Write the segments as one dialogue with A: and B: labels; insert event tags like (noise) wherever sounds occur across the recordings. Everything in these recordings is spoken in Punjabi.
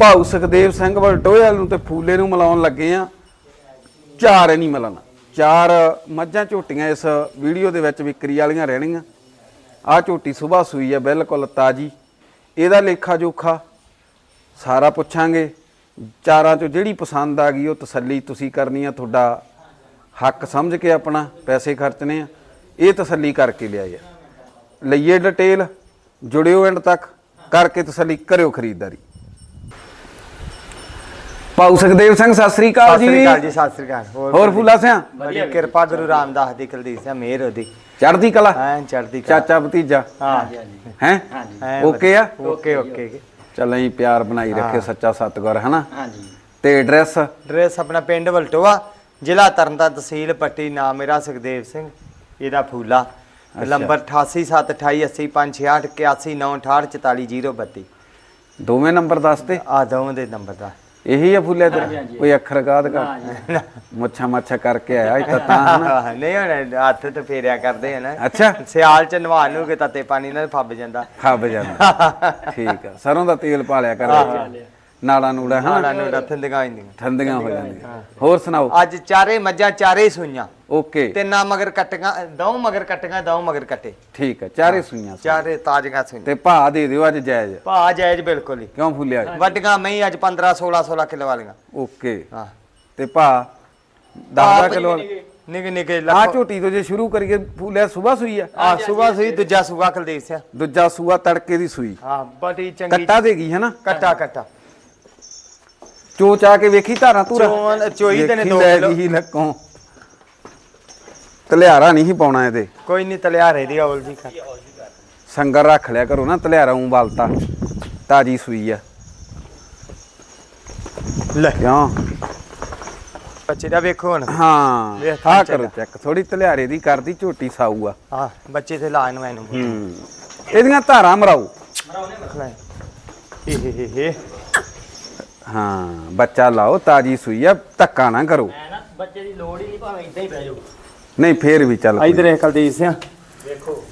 A: ਭਾਊ ਸੁਖਦੇਵ ਸਿੰਘ ਵਲਟੋਇਲ ਨੂੰ ਤੇ ਫੂਲੇ ਨੂੰ ਮਿਲਾਉਣ ਲੱਗੇ ਆ। ਚਾਰ ਨਹੀਂ ਮਿਲਣਾ। ਚਾਰ ਮੱਝਾਂ ਝੋਟੀਆਂ ਇਸ ਵੀਡੀਓ ਦੇ ਵਿੱਚ ਵਿਕਰੀ ਵਾਲੀਆਂ ਰਹਿਣਗੀਆਂ। ਆ ਝੋਟੀ ਸਵੇਰ ਸੂਈ ਆ, ਬਿਲਕੁਲ ਤਾਜੀ। ਇਹਦਾ ਲੇਖਾ ਜੋਖਾ ਸਾਰਾ ਪੁੱਛਾਂਗੇ। ਚਾਰਾਂ ਚੋਂ ਜਿਹੜੀ ਪਸੰਦ ਆ ਗਈ, ਉਹ ਤਸੱਲੀ ਤੁਸੀਂ ਕਰਨੀ ਆ। ਤੁਹਾਡਾ ਹੱਕ ਸਮਝ ਕੇ ਆਪਣਾ ਪੈਸੇ ਖਰਚਣੇ ਆ। ਇਹ ਤਸੱਲੀ ਕਰਕੇ ਲਿਆਏ ਆ ਲਈਏ ਡਿਟੇਲ, ਜੁੜਿਓ ਐਂਡ ਤੱਕ ਕਰਕੇ ਤਸੱਲੀ ਕਰਿਓ ਖਰੀਦਦਾਰੀ। ਭਾਊ ਸੁਖਦੇਵ ਸਿੰਘ ਸਤਿ ਸ੍ਰੀ ਅਕਾਲ
B: ਸਤਿ ਸ੍ਰੀ ਅਕਾਲ
A: ਜੀ
B: ਜੀ ਸਤਿ ਸ੍ਰੀ ਅਕਾਲ।
A: ਹੋਰ ਫੁੱਲਾ ਸਿਆ?
B: ਬੜੀ ਕਿਰਪਾ ਗੁਰੂ ਰਾਮਦਾਸ ਦੀ ਕੁਲਦੀਪ ਸਿੰਘ ਮਿਹਰ ਉਹਦੀ।
A: ਚੜ੍ਹਦੀ ਕਲਾ?
B: ਐਂ ਚੜਦੀ ਕਲਾ।
A: ਚਾਚਾ ਭਤੀਜਾ?
B: ਹਾਂ।
A: ਹੈ?
B: ਐਂ
A: ਓਕੇ ਆ?
B: Okay okay.
A: ਚੱਲ ਅਸੀਂ ਪਿਆਰ ਬਣਾਈ ਰੱਖੇ ਸੱਚਾ ਸਤਗੁਰ ਹਨਾ?
B: ਹਾਂਜੀ।
A: ਤੇ ਐਡਰੈਸ?
B: ਡਰੈਸ ਆਪਣਾ ਪਿੰਡ ਵਲਟੋਆ ਜ਼ਿਲ੍ਹਾ ਤਰਨਤਾਰਨ ਤਹਿਸੀਲ ਪੱਟੀ ਨਾਮ ਮੇਰਾ ਸੁਖਦੇਵ ਸਿੰਘ ਇਹਦਾ ਫੂਲਾ। ਨੰਬਰ 8873856568
A: ਦੋਵੇਂ ਨੰਬਰ ਦੱਸ ਤੇ।
B: ਆ ਦੋਵਾਂ ਦੇ ਨੰਬਰ ਦਾ।
A: ਇਹੀ ਆ ਫੁੱਲੇ ਤੇ ਕੋਈ ਅੱਖਰ ਗਾਦ ਕਰ। ਮੁੱਛਾ ਮੱਛਾ ਕਰਕੇ ਆਇਆ ਇਹ ਤਾਂ ਤਾਂ ਹਨਾ
B: ਨਹੀਂ ਹੁਣ ਹੱਥ ਤੇ ਫੇਰਿਆ ਕਰਦੇ ਆ ਨਾ।
A: ਅੱਛਾ।
B: ਸਿਆਲ ਚ ਨਵਾਉਣ ਨੂੰ ਕਿ ਤੱਤੇ ਪਾਣੀ ਨਾਲ ਫੱਬ ਜਾਂਦਾ।
A: ਫੱਬ ਜਾਂਦਾ। (laughs) ਠੀਕ ਆ ਸਰੋਂ ਦਾ ਤੇਲ ਪਾ ਲਿਆ ਕਰ। ਨਾੜਾ ਨੂੜਾ ਹਨਾ?
B: ਹਾਲਾਂ ਨੂੰ ਰੱਥਨ ਦਿਖਾਈਂਦੀਆਂ
A: ਠੰਡੀਆਂ ਹੋ ਜਾਂਦੀਆਂ। ਹੋਰ ਸੁਣਾਓ?
B: ਅੱਜ ਚਾਰੇ ਮੱਝਾਂ ਚਾਰੇ ਸੂਈਆਂ।
A: ਓਕੇ।
B: ਤਿੰਨਾ ਮਗਰ ਕੱਟੀਆਂ ਦਉ ਮਗਰ ਕੱਟੀਆਂ ਦਉ ਮਗਰ ਕੱਟੇ।
A: ਠੀਕ ਆ ਚਾਰੇ ਸੂਈਆਂ ਸੀ।
B: ਚਾਰੇ ਤਾਜ਼ੀਆਂ ਸੂਈਆਂ
A: ਤੇ ਭਾ ਦੇ ਦਿਓ ਅੱਜ ਜਾਇਜ਼।
B: ਭਾ ਜਾਇਜ਼ ਬਿਲਕੁਲ ਹੀ।
A: ਕਿਉਂ ਫੁੱਲਿਆ?
B: ਵੱਡੀਆਂ ਮਹੀਂ ਅੱਜ 15 16 16 ਕਿਲੋ ਵਾਲੀਆਂ।
A: ਓਕੇ।
B: ਹਾਂ।
A: ਤੇ ਭਾ 10 ਕਿਲੋ
B: ਨਿੱਕੇ ਨਿੱਕੇ
A: ਆ
B: ਲੱਖ
A: ਝੋਟੀ ਤੋਂ ਜੇ ਸ਼ੁਰੂ ਕਰੀਏ ਫੁੱਲਿਆ ਸਵੇਰ ਸੂਈ ਆ?
B: ਆ ਸਵੇਰ ਸੂਈ ਦੂਜਾ ਸੂਆ ਕੁਲਦੀਪ ਸਿੰਘ।
A: ਦੂਜਾ ਸੂਆ ਤੜਕੇ ਦੀ ਸੂਈ।
B: ਹਾਂ ਬੜੀ ਚੰਗੀ
A: ਕੱਟਾ ਦੇਗੀ ਹੈ ਨਾ
B: ਕੱਟਾ ਕੱਟਾ।
A: ਚੋ ਚਾ ਕੇ ਵੇਖੀ ਧਾਰਾਂ ਧੂਰਾ?
B: ਚੋਣ- ਚੋਈ ਦੇ ਨੇ ਦੋ
A: ਲੈ
B: ਕਿਲੋ।
A: ਗਈ ਲੱਕੋਂ ਤਲਿਆਰਾ ਨਹੀਂ ਸੀ ਪਾਉਣਾ ਇਹਦੇ।
B: ਕੋਈ ਨਹੀਂ ਤਲਿਆਰੇ ਦੀ ਔਲ ਜੀ ਕਰ।
A: ਸੰਗਰ ਰੱਖ ਲਿਆ ਕਰੋ ਨਾ ਤਲਿਆਰਾ ਉਂ ਬਲਤਾ। ਤਾਜੀ ਸੂਈ ਆ।
B: ਲੈ
A: ਕਿਉਂ
B: ਬੱਚੇ ਦਾ ਵੇਖੋ ਹੁਣ।
A: ਹਾਂ
B: ਵੇਖ
A: ਆ। ਕਰੋ ਚੈੱਕ ਥੋੜੀ ਤਲਿਆਰੇ ਦੀ ਕਰਦੀ ਝੋਟੀ ਸਾਊ ਆ।
B: ਹਾਂ ਬੱਚੇ ਤੇ ਲਾ ਇਹਨੂੰ ਇਹਨੂੰ
A: ਹੂੰ। ਇਹਦੀਆਂ ਧਾਰਾਂ ਮਰਾਓ।
B: ਲੈ। ਏ ਹੇ ਹੇ ਹੇ।
A: ਹਾਂ ਬੱਚਾ ਲਾਓ ਤਾਜੀ ਸੂਈ ਆ ਧੱਕਾ ਨਾ ਕਰੋ।
C: ਐ ਨਾ ਬੱਚੇ ਦੀ ਲੋੜ ਹੀ ਨਹੀਂ ਭਾਵੇਂ ਇਦਾਂ ਹੀ ਬਹਿ ਜਾਓ।
A: ਨਹੀਂ ਫੇਰ ਵੀ ਚੱਲ ਕੋਈ।
B: ਇਧਰ ਇਹ ਕੁਲਦੀਪ ਸਿੰਘ।
C: ਵੇਖੋ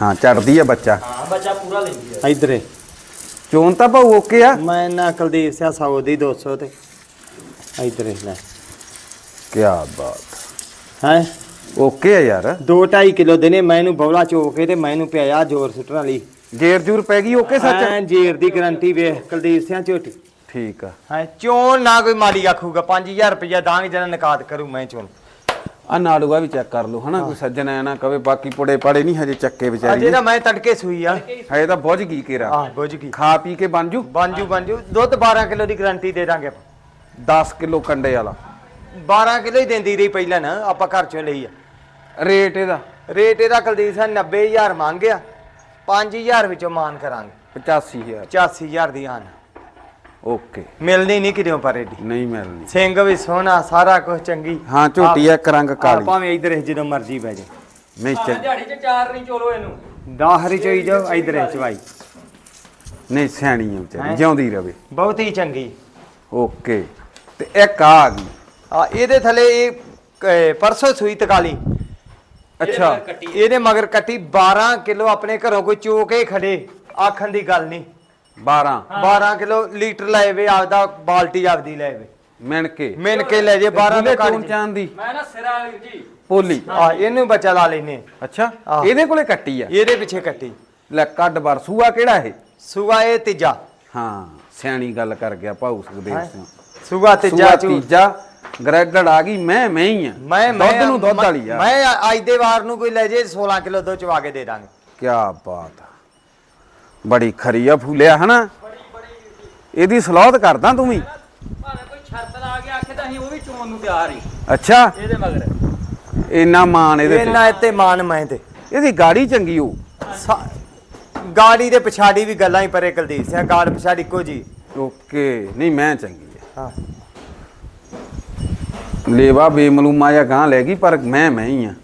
A: ਹਾਂ ਚੜਦੀ ਆ ਬੱਚਾ।
C: ਹਾਂ ਬੱਚਾ ਪੂਰਾ ਲੈਂਦੀ ਹੈ
B: ਇਧਰ
A: ਚੋਣ ਤਾਂ ਭਾਊ ਓਕੇ ਆ।
B: ਮੈਂ ਨਾ ਕੁਲਦੀਪ ਸਿੰਘ 100 ਦੀ 200 ਤੇ। ਇਧਰ ਲੈ।
A: ਕੀ ਬਾਤ।
B: ਹੈ?
A: ਓਕੇ ਆ ਯਾਰ।
B: 2.5 ਕਿਲੋ ਦੇਨੇ ਮੈਂ ਇਹਨੂੰ ਬੌਲਾ ਚੋ ਕੇ ਤੇ ਮੈਂ ਇਹਨੂੰ ਪਿਆਇਆ ਜ਼ੋਰ ਸੁੱਟਣ ਵਾਲੀ।
A: ਜੇਰ ਜੂਰ ਪੈ ਗਈ ਓਕੇ ਸੱਚ?
B: ਐਂ ਜੀਰ ਦੀ ਗਰੰਟੀ ਵੇਖ ਕੁਲਦੀਪ ਸਿੰਘ ਝੋਟੀ।
A: ਠੀਕ ਆ।
B: ਹੈ ਚੋਣ ਨਾ ਕੋਈ ਮਾੜੀ ਆਖੂਗਾ 5000 ਰੁਪਇਆ ਦਾਂਗ ਜਨਾ ਨਕਾਤ ਕਰੂ ਮੈਂ ਚੋਣ।
A: ਆ ਨਾੜੂਆ ਵੀ ਚੈੱਕ ਕਰ ਲਓ ਹਨਾ ਕੋਈ ਸੱਜਣ ਐ ਨਾ ਕਵੇ ਬਾਕੀ ਪੁੜੇ ਪਾੜੇ ਨਹੀਂ ਹਜੇ ਚੱਕੇ ਵਿਚਾਰੀ
B: ਅਜੇ ਤਾਂ ਮੈਂ ਤੜਕੇ ਸੂਈ ਆ।
A: ਹਜੇ ਤਾਂ ਬੁੱਝ ਗਈ ਕੇਰਾ।
B: ਆਹ ਬੁੱਝ ਗਈ।
A: ਖਾ ਪੀ ਕੇ ਬਣ ਜੂ?
B: ਬਾਂਜੂ ਬਾਂਜੂ ਦੁੱਧ 12 ਕਿਲੋ ਦੀ ਗਰੰਟੀ ਦੇ ਦਾਂਗੇ
A: 10 ਕਿਲੋ ਕੰਡੇ ਵਾਲਾ।
B: 12 ਕਿਲੋ ਹੀ ਦਿੰਦੀ ਰਹੀ ਪਹਿਲਾਂ ਨਾ ਆਪਾਂ ਘਰ ਚੋਂ ਲਈ ਆ।
A: ਰੇਟ ਇਹਦਾ?
B: ਰੇਟ ਇਹਦਾ ਕੁਲਦੀਪ ਸਿੰਘ 90000 ਮੰਗਿਆ 5000 ਵਿੱਚੋਂ ਮਾਨ ਕਰਾਂਗੇ।
A: 85000
B: 85000 ਦੀ ਆਨ।
A: ਓਕੇ।
B: ਮਿਲਣੀ ਨਹੀਂ ਕਿਤੇ ਪਰ ਏਡੀ।
A: ਨਹੀਂ ਮਿਲਣੀ
B: ਸਿੰਘ ਵੀ ਸੋਹਣਾ ਸਾਰਾ ਕੁਝ ਚੰਗੀ।
A: ਹਾਂ ਝੋਟੀ ਇੱਕ ਰੰਗ ਕਾਲੀ।
B: ਭਾਵੇਂ ਇਧਰ ਜਦੋਂ ਮਰਜ਼ੀ ਬਹਿ ਜਾ
A: ਨਹੀਂ
C: ਭਾਵੇਂ
A: ਚ
C: ਦਿਹਾੜੀ 'ਚ ਚਾਰ ਨਹੀਂ ਚੋਲੋ ਇਹਨੂੰ।
B: ਦਾਹਰੀ ਚੋਈ ਜਾਓ ਇਧਰ ਚਵਾਈ।
A: ਨਹੀਂ ਸਿਆਣੀ ਆ ਵਿਚਾਰੀ
B: ਹੈਂ?
A: ਜਿਉਂਦੀ ਰਵੇ।
B: ਬਹੁਤ ਹੀ ਚੰਗੀ।
A: ਓਕੇ। ਤੇ ਇੱਕ ਆ ਆ ਗਈ।
B: ਆ ਇਹਦੇ ਥੱਲੇ ਇਹ ਕ- ਪਰਸੋਂ ਸੂਈ ਤਕਾਲੀ।
A: ਅੱਛਾ।
B: ਇਹਦੇ ਮਗਰ ਕੱਟੀ 12 ਕਿਲੋ ਆਪਣੇ ਘਰੋਂ ਕੋਈ ਚੋ ਕੇ ਖੜੇ। ਆਖਣ ਦੀ ਗੱਲ ਨਹੀਂ।
A: 12
B: 12 ਕਿਲੋ ਲੀਟਰ ਲੈ ਵੇ ਆਪਦਾ ਬਾਲਟੀ ਆਪਦੀ ਲੈ ਵੇ
A: ਮਿਣ ਕੇ
B: ਮਿਣ ਕੇ ਲੈ ਜੇ 12
A: ਦੇ
B: ਘੱਟ
A: ਚਾਂਦ। ਦੀ
C: ਮੈਂ ਨਾ ਸਿਰਾ ਵੀਰ ਜੀ।
A: ਪੋਲੀ।
B: ਆ ਇਹਨੂੰ ਬੱਚਾ ਲਾ ਲੈਨੇ
A: ਅੱਛਾ। ਇਹਦੇ ਕੋਲੇ ਕੱਟੀ ਆ।
B: ਇਹਦੇ ਪਿੱਛੇ ਕੱਟੀ।
A: ਲੈ ਕੱਢ ਬਾਰ। ਸੂਆ ਕਿਹੜਾ ਇਹ?
B: ਸੂਆ ਇਹ ਤੀਜਾ।
A: ਹਾਂ ਸਿਆਣੀ ਗੱਲ ਕਰ ਗਿਆ ਭਾਊ ਸੁਖਦੇਵ ਸਿੰਘ।
B: ਸੂਆ ਤੀਜਾ
A: ਸੂਆ
B: ਚੂ
A: ਤੀਜਾ ਗ੍ਰੈਡਡ ਆ ਗਈ ਮੈਂ ਮੈਂ ਹੀ ਆ।
B: ਮੈਂ ਮੈਂ
A: ਦੁੱਧ ਨੂੰ ਦੁੱਧ ਵਾਲੀ ਆ।
B: ਮੈਂ ਅੱਜ ਦੇ ਵਾਰ ਨੂੰ ਕੋਈ ਲੈ ਜੇ 16 ਕਿਲੋ ਦੁੱਧ ਚਵਾ ਕੇ ਦੇ ਦਾਂਗੇ।
A: ਕੀ ਬਾਤ ਆ। ਬੜੀ ਖਰੀ ਆ ਫੂਲਿਆ ਹਨਾ? ਇਹਦੀ ਸਲਾਹਤ ਕਰਦਾ ਤੂੰ ਵੀ?
C: ਭਾਵੇਂ ਕੋਈ ਸ਼ਰਤ ਲਾ ਕੇ ਆਖੇ ਤਾਂ ਅਸੀਂ ਉਹ ਵੀ ਚੋਣ ਨੂੰ ਤਿਆਰ ਹੀ
A: ਅੱਛਾ।
C: ਇਹਦੇ ਮਗਰ।
A: ਇੰਨਾ ਮਾਨ ਇਹਦੇ ਤੇ।
B: ਇਹਨਾਂ ਇੱਥੇ ਮਾਨ ਮੈਂ ਤੇ।
A: ਇਹਦੀ ਗਾੜੀ ਚੰਗੀ ਹੋ
B: ਸਾ- ਗਾੜੀ ਦੇ ਪਛਾੜੀ ਵੀ ਗੱਲਾਂ ਹੀ ਪਰੇ ਕੁਲਦੀਪ ਸਿੰਘ ਗਾੜ ਪਛਾੜੀ ਇੱਕੋ ਜੀ
A: ਓਕੇ। ਨਹੀਂ ਮੈਂ ਚੰਗੀ ਆ। ਲੇਵਾ ਬੇਮਲੂਮਾ ਜਾਂ ਗਾਂ ਲੈ ਗਈ ਪਰ ਮੈਂ ਮੈਂ ਹੀ ਆ।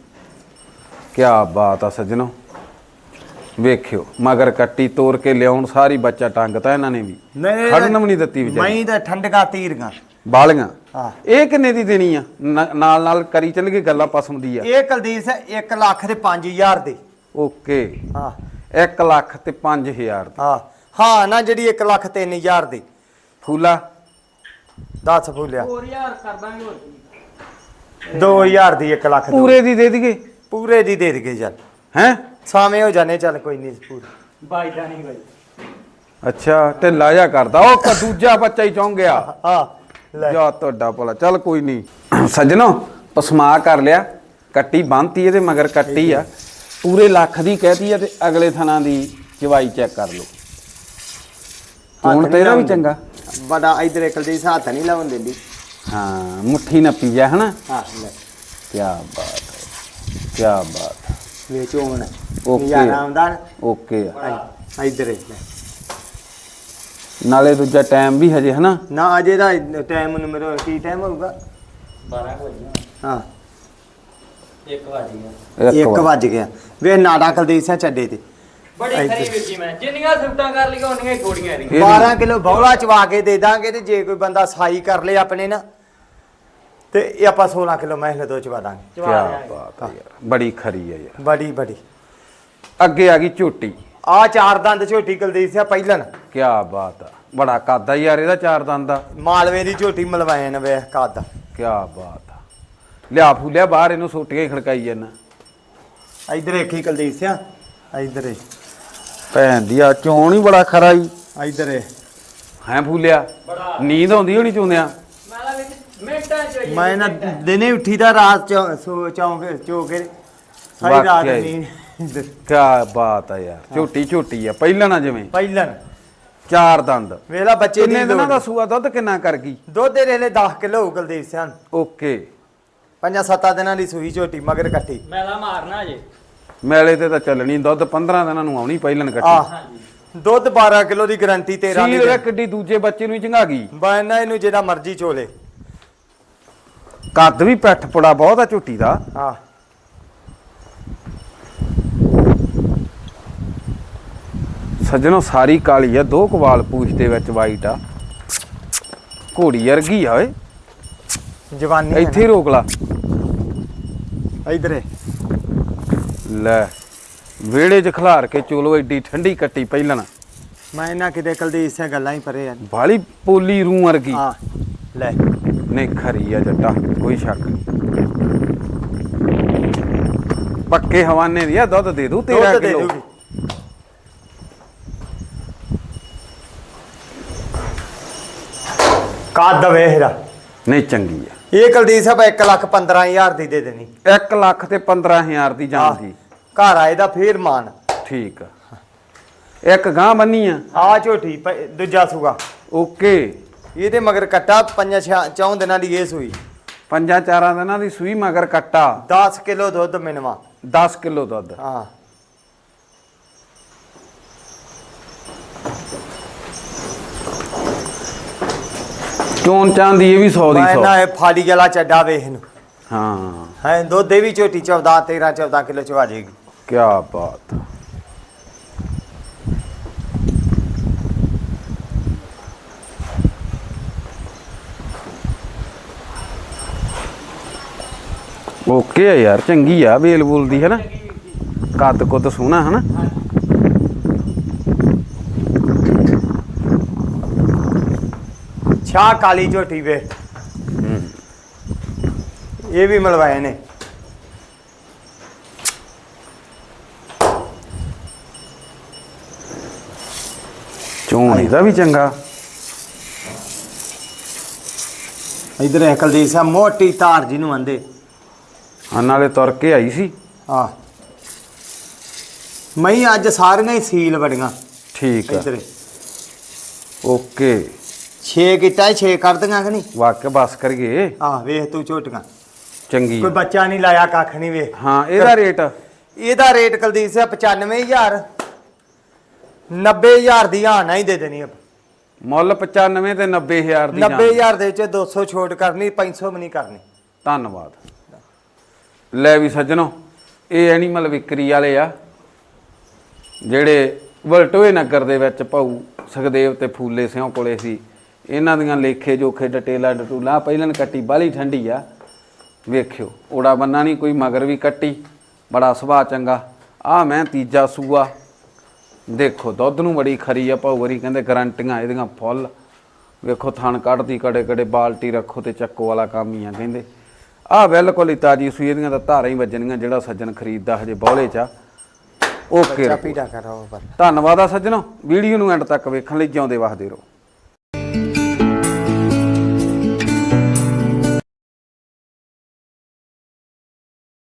A: ਕਿਆ ਬਾਤ ਆ ਸੱਜਣੋ। ਵੇਖਿਓ ਮਗਰ ਕੱਟੀ ਤੋੜ ਕੇ ਲਿਆਉਣ ਸਾਰੀ ਬੱਚਾ ਟੰਗਤਾ ਇਹਨਾਂ ਨੇ ਵੀ। ਖੜਨ ਵੀ ਨਹੀਂ ਦਿੱਤੀ ਵਿਚਾਰੀ।
B: ਮੈਂ ਤਾਂ ਠੰਡਗਾ ਤੀਰਗਾ।
A: ਬਾਲੀਆਂ।
B: ਹਾਂ।
A: ਇਹ ਕਿੰਨੇ ਦੀ ਦੇਣੀ ਆ? ਨ- ਨਾਲ ਨਾਲ ਕਰੀ ਚੱਲਗੇ ਗੱਲਾਂ ਪਸਮ ਦੀ ਆ।
B: ਇਹ ਕੁਲਦੀਪ ਸਿੰਘ 1 ਲੱਖ ਤੇ 5000 ਦੀ।
A: ਓਕੇ।
B: ਹਾਂ।
A: 1 ਲੱਖ ਤੇ 5000 ਦੀ।
B: ਹਾਂ। ਹਾਂ ਨਾ ਜਿਹੜੀ 1 ਲੱਖ 3000 ਦੀ।
A: ਫੂਲਾ?
B: 10 ਫੁੱਲਿਆ।
C: ਹੋਰ ਯਾਰ ਕਰ ਦਾਂਗੇ ਹੋਰ। ਕੀ
B: 2000 ਦੀ 1 ਲੱਖ ਦੀ।
A: ਪੂਰੇ ਦੀ ਦੇ ਦਈਏ।
B: ਪੂਰੇ ਦੀ ਦੇ ਦਗੇ ਚੱਲ।
A: ਹੈ?
B: ਸਾਵੇਂ ਹੋ ਜਾਣੇ ਚੱਲ ਕੋਈ ਨਹੀਂ ਪੂਰੇ।
C: ਬਾਈਦਾ ਨਹੀਂ ਬਾਈ।
A: ਅੱਛਾ ਢਿੱਲਾ ਜਾ ਕਰਦਾ। ਉਹ ਕ- ਦੂਜਾ ਬੱਚਾ ਹੀ ਚੌਂ ਗਿਆ।
B: ਹਾਂ ਲੈ।
A: ਜਾ ਤੁਹਾਡਾ ਭਲਾ। ਚੱਲ ਕੋਈ ਨਹੀਂ ਸੱਜਣੋ ਪਸਮਾ ਕਰ ਲਿਆ। ਕੱਟੀ ਬੰਨਤੀ ਇਹਦੇ ਮਗਰ ਕੱਟੀ ਆ। ਪੂਰੇ ਲੱਖ ਦੀ ਕਹਿਤੀ ਆ ਤੇ ਅਗਲੇ ਥਣਾ ਦੀ ਚਵਾਈ ਚੈੱਕ ਕਰ ਲਓ। ਹੁਣ ਤੇਰਾ ਵੀ
B: ਨੀ
A: ਚੰਗਾ।
B: ਬੜਾ ਇਧਰ ਕੁਲਦੀਪ ਹੱਥ ਨਹੀਂ ਲਾਉਣ ਦਿੰਦੀ।
A: ਹਾਂ ਮੁੱਠੀ ਨੱਪੀ ਜਾ ਹਨਾ?
B: ਹਾਂ ਲੈ।
A: ਕੀ ਬਾਤ ਹੈ। ਕੀ ਬਾਤ
B: ਵੇਚ ਹੋਣ
A: ਓਕੇ।
B: ਯਾਰ ਆਮਦਾਨ
A: ਓਕੇ ਆ
B: ਇਧਰ ਲੈ
A: ਨਾਲੇ ਦੂਜਾ ਟਾਈਮ ਵੀ ਹਜੇ ਹਨਾ
B: ਨਾ ਅਜੇ ਦਾ ਟਾਈਮ ਨੰਬਰ ਕੀ ਟਾਈਮ ਹੋਊਗਾ
C: 12 ਵਜੇ
B: ਹਾਂ
C: 1 ਵਜੇ
B: 1
A: ਵਾਰ।
B: ਵੱਜ ਗਿਆ ਵੇ ਨਾੜਾ ਕੁਲਦੀਪ ਸਿੰਘ ਛੱਡੇ ਤੇ
C: ਬੜੀ
B: ਇੱਧਰ।
C: ਖਰੀ ਜੀ ਮੈਂ ਜਿੰਨੀਆਂ ਸਿਫਟਾਂ ਕਰ ਲਈਆਂ ਉਹਨੀਆਂ ਹੀ ਥੋੜੀਆਂ ਰਹੀ
A: ਇਹ
B: 12 ਕਿਲੋ ਬੌਲਾ ਚਵਾ ਕੇ ਦੇ ਦਾਂਗੇ ਤੇ ਜੇ ਕੋਈ ਬੰਦਾ ਸਾਈ ਕਰ ਲੇ ਆਪਣੇ ਨਾ ਤੇ ਇਹ ਆਪਾਂ 16 ਕਿਲੋ ਮਹਿਲ ਦੋ ਚਵਾ ਦਾਂਗੇ।
A: ਕੀ। ਬਾਤ ਹੈ ਯਾਰ। ਬੜੀ ਖਰੀ ਹੈ ਯਾਰ।
B: ਬੜੀ ਬੜੀ।
A: ਅੱਗੇ ਆ ਗਈ ਝੋਟੀ।
B: ਆ ਚਾਰ ਦੰਦ ਝੋਟੀ ਕੁਲਦੀਪ ਸਿੰਘ ਪਹਿਲਨ
A: ਕੀ ਬਾਤ ਆ। ਬੜਾ ਕਾਦਾ ਯਾਰ ਇਹਦਾ ਚਾਰ ਦੰਦ ਦਾ।
B: ਮਾਲਵੇ ਦੀ ਝੋਟੀ ਮਲਵਾਏ ਨੇ ਵੇ ਕੱਦ।
A: ਕੀ ਬਾਤ ਆ। ਲਿਆ ਫੂਲਿਆ ਬਾਹਰ ਇਹਨੂੰ ਸੋਟੀਆਂ ਹੀ ਖੜਕਾਈ ਜਾਂਦਾ।
B: ਇਧਰ ਵੇਖੀ ਕੁਲਦੀਪ ਸਿੰਘ। ਇਧਰ ਏ
A: ਭੈਣ ਦੀ ਆ ਚੋਣ ਹੀ ਬੜਾ ਖਰਾ ਹੀ
B: ਇਧਰ ਏ
A: ਹੈ ਫੂਲਿਆ?
C: ਬੜਾ
A: ਨੀਂਦ ਆਉਂਦੀ ਹੋਣੀ ਚੁੰਦਿਆਂ
C: ਮਿੰਟਾਂ ਚ
B: ਮੈਂ ਨਾ ਦਿਨੇ ਉੱਠੀ ਦਾ ਰਾਤ ਚ ਸੋ ਚੌਂਕ ਚੋ ਕੇ ਸਾਰੀ ਰਾਤ
A: ਵਾਕਿਆ ਹੀ।
B: ਨੀਂਦ
A: ਕੀ ਬਾਤ ਆ ਯਾਰ। ਝੋਟੀ ਝੋਟੀ ਆ। ਪਹਿਲਾਂ ਨਾ ਜਿਵੇਂ।
B: ਪਹਿਲਨ
A: ਚਾਰ ਦੰਦ।
B: ਵੇਲਾ ਬੱਚੇ
A: ਕਿੰਨੇ
B: ਦੀ
A: ਦਿਨਾਂ ਦਾ
B: ਲੋੜ।
A: ਸੂਆ? ਦੁੱਧ ਕਿੰਨਾ ਕਰ ਗਈ?
B: ਦੁੱਧ ਦੇ ਰੇਲੇ 10 ਕਿਲੋ ਕੁਲਦੀਪ ਸਿੰਘ
A: ਓਕੇ।
B: ਪੰਜਾਂ ਸੱਤਾਂ ਦਿਨਾਂ ਦੀ ਸੂਈ ਝੋਟੀ ਮਗਰ ਕੱਟੀ।
C: ਮੈਲਾ ਮਾਰਨਾ ਜੇ।
A: ਮੈਲੇ ਤੇ ਤਾਂ ਚੱਲਣੀ। ਦੁੱਧ 15 ਦਿਨਾਂ ਨੂੰ ਆਉਣੀ ਪਹਿਲਾਂ ਕੱਟੀ।
B: ਆ
C: ਹਾਂਜੀ
B: ਦੁੱਧ 12 ਕਿਲੋ ਦੀ ਗਾਰੰਟੀ 13 ਦੀ
A: ਸੀਲ ਵੇ ਕਿੱਡੀ ਦੂਜੇ ਬੱਚੇ ਨੂੰ ਹੀ ਚੰਗਾ ਗਈ।
B: ਬਾਇਨਾ ਇਹਨੂੰ ਜਿਹੜਾ ਮਰਜ਼ੀ ਚੋਲੇ।
A: ਕੱਦ ਵੀ ਪੈਠ ਪੜਾ ਬਹੁਤ ਆ ਝੋਟੀ ਦਾ।
B: ਆ
A: ਸੱਜਣੋ ਸਾਰੀ ਕਾਲੀ ਆ ਦੋ ਕਵਾਲ ਪੂਛ ਦੇ ਵਿੱਚ ਵਾਈਟ ਆ। ਘੋੜੀ ਵਰਗੀ ਆ ਓਏ।
B: ਜਵਾਨੀ
A: ਇੱਥੇ ਹੀ ਰੋਕ ਲਾ।
B: ਇਧਰ।
A: ਲੈ ਵਿਹੜੇ 'ਚ ਖਿਲਾਰ ਕੇ ਚੋਲੋ ਐਡੀ ਠੰਡੀ ਕੱਟੀ ਪਹਿਲਣ।
B: ਮੈਂ ਇਹਨਾਂ ਕਿਤੇ ਕੁਲਦੀਪ ਸਿੰਘ ਗੱਲਾਂ ਹੀ ਪਰੇ ਆ।
A: ਬਾਲੀ ਪੋਲੀ ਰੂ ਵਰਗੀ।
B: ਆ ਲੈ।
A: ਨਹੀਂ ਖਰੀ ਆ ਜੱਟਾ ਕੋਈ ਸ਼ੱਕ ਨਹੀਂ। ਪੱਕੇ ਹਵਾਨੇ ਦੀ ਆ ਦੁੱਧ ਦੇ ਦੂ 13
B: ਦੁੱਧ ਦੇ
A: ਕਿਲੋ।
B: ਦੂਗੀ। ਕੱਦ
A: ਨਹੀਂ ਚੰਗੀ ਆ।
B: ਇਹ ਕੁਲਦੀਪ ਸਾਹਿਬ 1 ਲੱਖ 15000 ਦੀ ਦੇ ਦੇਣੀ।
A: 1 ਲੱਖ ਤੇ 15000 ਦੀ ਜਾਂਦੀ।
B: ਘਰ ਆਏ ਦਾ ਫੇਰ ਮਾਨ।
A: ਠੀਕ ਆ। ਇੱਕ ਗਾਂ ਬੰਨੀ ਆ।
B: ਆ ਝੋਟੀ ਪ- ਦੂਜਾ ਸੂਗਾ।
A: ਓਕੇ।
B: ਇਹਦੇ ਮਗਰ ਕੱਟਾ ਪੰਜਾਂ ਛਿਆ- ਚੌਂ ਦਿਨਾਂ ਦੀ ਇਹ ਸੂਈ।
A: ਪੰਜਾਂ ਚਾਰਾਂ ਦਿਨਾਂ ਦੀ ਸੂਈ ਮਗਰ ਕੱਟਾ।
B: 10 ਕਿਲੋ ਦੁੱਧ ਮਿਨਵਾ
A: 10 ਕਿਲੋ ਦੁੱਧ।
B: ਹਾਂ।
A: ਚੋਣ ਚਾਂਦੀ ਇਹ ਵੀ 100 ਦੀ
B: ਮੈਂ
A: 100
B: ਨਾ ਇਹ ਫਾੜੀ ਗਲਾ ਚੱਡਾ ਵੇਖ ਨੂੰ।
A: ਹਾਂ।
B: ਹੈ ਦੁੱਧ ਦੇ ਵੀ ਝੋਟੀ 14 13 14 ਕਿਲੋ ਚਵਾ ਜਾਏਗੀ
A: ਕੀ ਬਾਤ। ਓਕੇ ਆ ਯਾਰ ਚੰਗੀ ਆ ਵੇਲ ਬੂਲ ਦੀ ਹੈ ਨਾ ਕੱਦ ਕੁੱਦ ਸੋਹਣਾ ਹੈ ਨਾ
B: ਛਾਹ ਕਾਲੀ ਝੋਟੀ ਵੇ। ਇਹ ਵੀ ਮਲਵਾਏ ਨੇ।
A: ਚੋਣ ਇਹਦਾ ਵੀ ਚੰਗਾ।
B: ਇਧਰ ਇਹ ਕੁਲਦੀਪ ਸਿੰਘ ਮੋਟੀ ਧਾਰ ਜਿਹਨੂੰ ਆਂਦੇ।
A: ਆ ਨਾਲੇ ਤੁਰ ਕੇ ਆਈ ਸੀ।
B: ਆ ਮੈਂ ਅੱਜ ਸਾਰੀਆਂ ਹੀ ਸੀਲ ਬੜੀਆਂ
A: ਠੀਕ ਆ।
B: ਇਧਰ।
A: ਓਕੇ।
B: 6 ਕੀਤਾ 6 ਕਰ ਦੀਆਂ ਕਿ ਨਹੀਂ?
A: ਵਾਕਿਆ ਬਸ ਕਰ ਗਏ।
B: ਆ ਵੇਖ ਤੂੰ ਝੋਟੀਆਂ।
A: ਚੰਗੀ
B: ਕੋਈ
A: ਆ।
B: ਬੱਚਾ ਨਹੀਂ ਲਾਇਆ ਕੱਖ ਨਹੀਂ ਵੇਖ।
A: ਹਾਂ ਇਹਦਾ ਰੇਟ?
B: ਇਹਦਾ ਰੇਟ ਕੁਲਦੀਪ ਸਿੰਘ 95000 90000 ਦੀ ਆਣਾ ਹੀ ਦੇ ਦੇਣੀ ਆਪਾਂ
A: ਮੁੱਲ 95 ਤੇ 90000 ਦੀ ਜਾਨ।
B: 90000 ਦੇ ਵਿੱਚ 200 ਛੋਟ ਕਰਨੀ 500 ਵੀ ਨਹੀਂ ਕਰਨੀ।
A: ਧੰਨਵਾਦ। ਲੈ ਵੀ ਸੱਜਣੋ, ਇਹ ਐਨੀਮਲ ਵਿਕਰੀ ਵਾਲੇ ਆ, ਜਿਹੜੇ ਵਲਟੋਏ ਨਗਰ ਦੇ ਵਿੱਚ ਭਾਊ ਸੁਖਦੇਵ ਤੇ ਫੂਲੇ ਸਿਉ ਕੋਲੇ ਸੀ। ਇਹਨਾਂ ਦੀਆਂ ਲੇਖੇ ਜੋਖੇ ਡਟੇਲਾ ਡਟੂਲਾ ਪਹਿਲਾਂ ਕੱਟੀ ਬਾਲੀ ਠੰਡੀ ਆ। ਵੇਖਿਓ, ਓੜਾ ਬੰਨਾ ਨਹੀਂ ਕੋਈ ਮਗਰ ਵੀ ਕੱਟੀ, ਬੜਾ ਸੁਭਾਅ ਚੰਗਾ। ਆ ਮੈਂ ਤੀਜਾ ਸੂਆ। ਦੇਖੋ, ਦੁੱਧ ਨੂੰ ਬੜੀ ਖਰੀ ਆ, ਭਾਊ ਵਰੀ ਕਹਿੰਦੇ ਗਰੰਟੀਆਂ, ਇਹਦੀਆਂ ਫੁੱਲ। ਵੇਖੋ ਥਣ ਕੱਢਦੀ ਕੜੇ ਕੜੇ ਬਾਲਟੀ ਰੱਖੋ ਤੇ ਚੱਕੋ ਵਾਲਾ ਕੰਮ ਹੀ ਆ, ਕਹਿੰਦੇ। ਆ ਬਿਲਕੁਲ ਹੀ ਤਾਜੀ ਸੂਈ ਇਹਦੀਆਂ ਤਾਂ ਧਾਰਾਂ ਹੀ ਵੱਜਣੀਆਂ ਜਿਹੜਾ ਸੱਜਣ ਖਰੀਦਦਾ ਹਜੇ ਬੌਲੇ ਚ ਆ। ਓਕੇ
B: ਪਰ
A: ਧੰਨਵਾਦ ਆ ਸੱਜਣੋ ਵੀਡੀਓ ਨੂੰ ਐਂਡ ਤੱਕ ਵੇਖਣ ਲਈ ਜਿਉਂਦੇ ਵਸਦੇ ਰਹੋ।